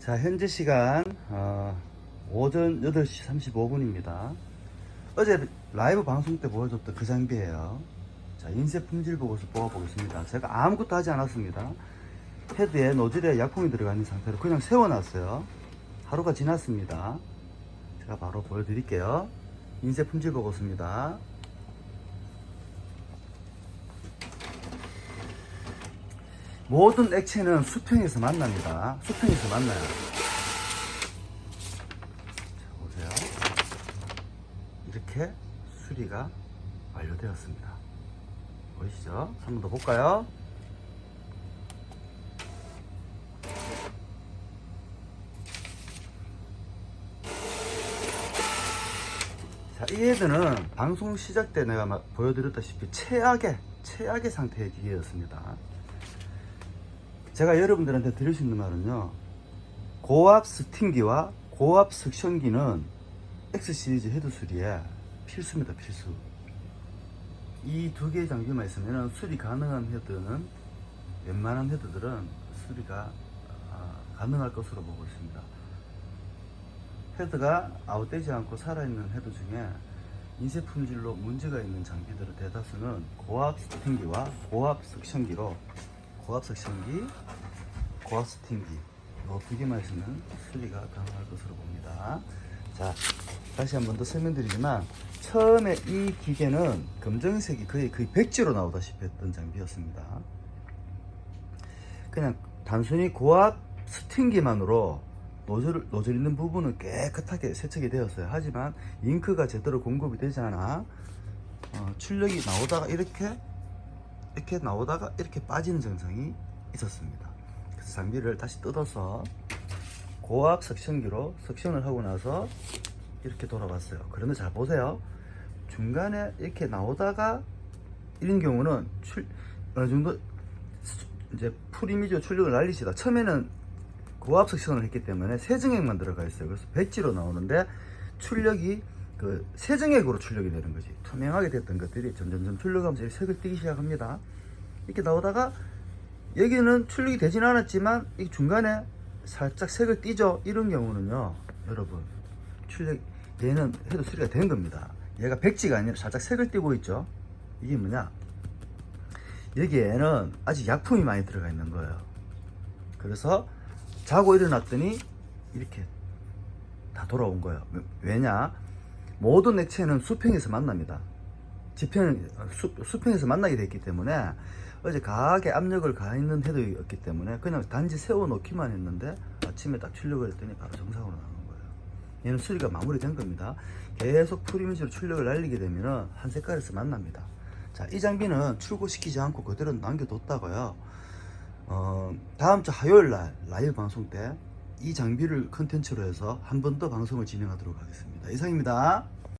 자, 현재 시간 어, 오전 8시 35분입니다. 어제 라이브 방송 때 보여줬던 그 장비예요. 자, 인쇄 품질 보고서 뽑아보겠습니다. 제가 아무것도 하지 않았습니다. 헤드에 노즐에 약품이 들어가 있는 상태로 그냥 세워놨어요. 하루가 지났습니다. 제가 바로 보여드릴게요. 인쇄 품질 보고서입니다. 모든 액체는 수평에서 만납니다. 수평에서 만나요. 자, 보세요. 이렇게 수리가 완료되었습니다. 보이시죠? 한 번 더 볼까요? 자, 이 헤드는 방송 시작 때 내가 막 보여드렸다시피 최악의, 최악의 상태의 기계였습니다. 제가 여러분들한테 드릴 수 있는 말은요. 고압 스팅기와 고압 석션기는 X 시리즈 헤드 수리에 필수입니다, 필수. 이 두 개의 장비만 있으면 수리 가능한 헤드는 웬만한 헤드들은 수리가 아, 가능할 것으로 보고 있습니다. 헤드가 아웃되지 않고 살아있는 헤드 중에 인쇄 품질로 문제가 있는 장비들의 대다수는 고압 스팅기와 고압 석션기로 고압 석션기, 고압 스팅기 이두 개만 있으면 수리가 가능할 것으로 봅니다. 자, 다시 한 번 더 설명드리지만 처음에 이 기계는 검정색이 거의 거의 백지로 나오다시피 했던 장비였습니다. 그냥 단순히 고압 스팅기만으로 노즐, 노즐 있는 부분은 깨끗하게 세척이 되었어요. 하지만 잉크가 제대로 공급이 되지 않아 어, 출력이 나오다가 이렇게 이렇게 나오다가 이렇게 빠지는 증상이 있었습니다. 그래서 장비를 다시 뜯어서 고압 석션기로 석션을 하고 나서 이렇게 돌아봤어요. 그런데 잘 보세요. 중간에 이렇게 나오다가 이런 경우는 출, 어느 정도 수- 이제 풀이미지로 출력을 날리시다. 처음에는 고압 석션을 했기 때문에 세정액만 들어가 있어요. 그래서 백지로 나오는데 출력이 그 세정액으로 출력이 되는 거지. 투명하게 됐던 것들이 점점점 출력하면서 색을 띠기 시작합니다. 이렇게 나오다가 여기는 출력이 되진 않았지만 이 중간에 살짝 색을 띠죠. 이런 경우는요, 여러분 출력 얘는 해도 수리가 된 겁니다. 얘가 백지가 아니라 살짝 색을 띠고 있죠. 이게 뭐냐? 여기에는 아직 약품이 많이 들어가 있는 거예요. 그래서 자고 일어났더니 이렇게 다 돌아온 거예요. 왜냐? 모든 액체는 수평에서 만납니다. 지평, 수, 수평에서 만나게 됐기 때문에 어제 강하게 압력을 가했는 헤드였기 때문에 그냥 단지 세워놓기만 했는데 아침에 딱 출력을 했더니 바로 정상으로 나오는 거예요. 얘는 수리가 마무리된 겁니다. 계속 풀이미지로 출력을 날리게 되면은 한 색깔에서 만납니다. 자, 이 장비는 출고시키지 않고 그대로 남겨뒀다가요. 어, 다음 주 화요일 날 라이브 방송 때 이 장비를 컨텐츠로 해서 한 번 더 방송을 진행하도록 하겠습니다. 이상입니다.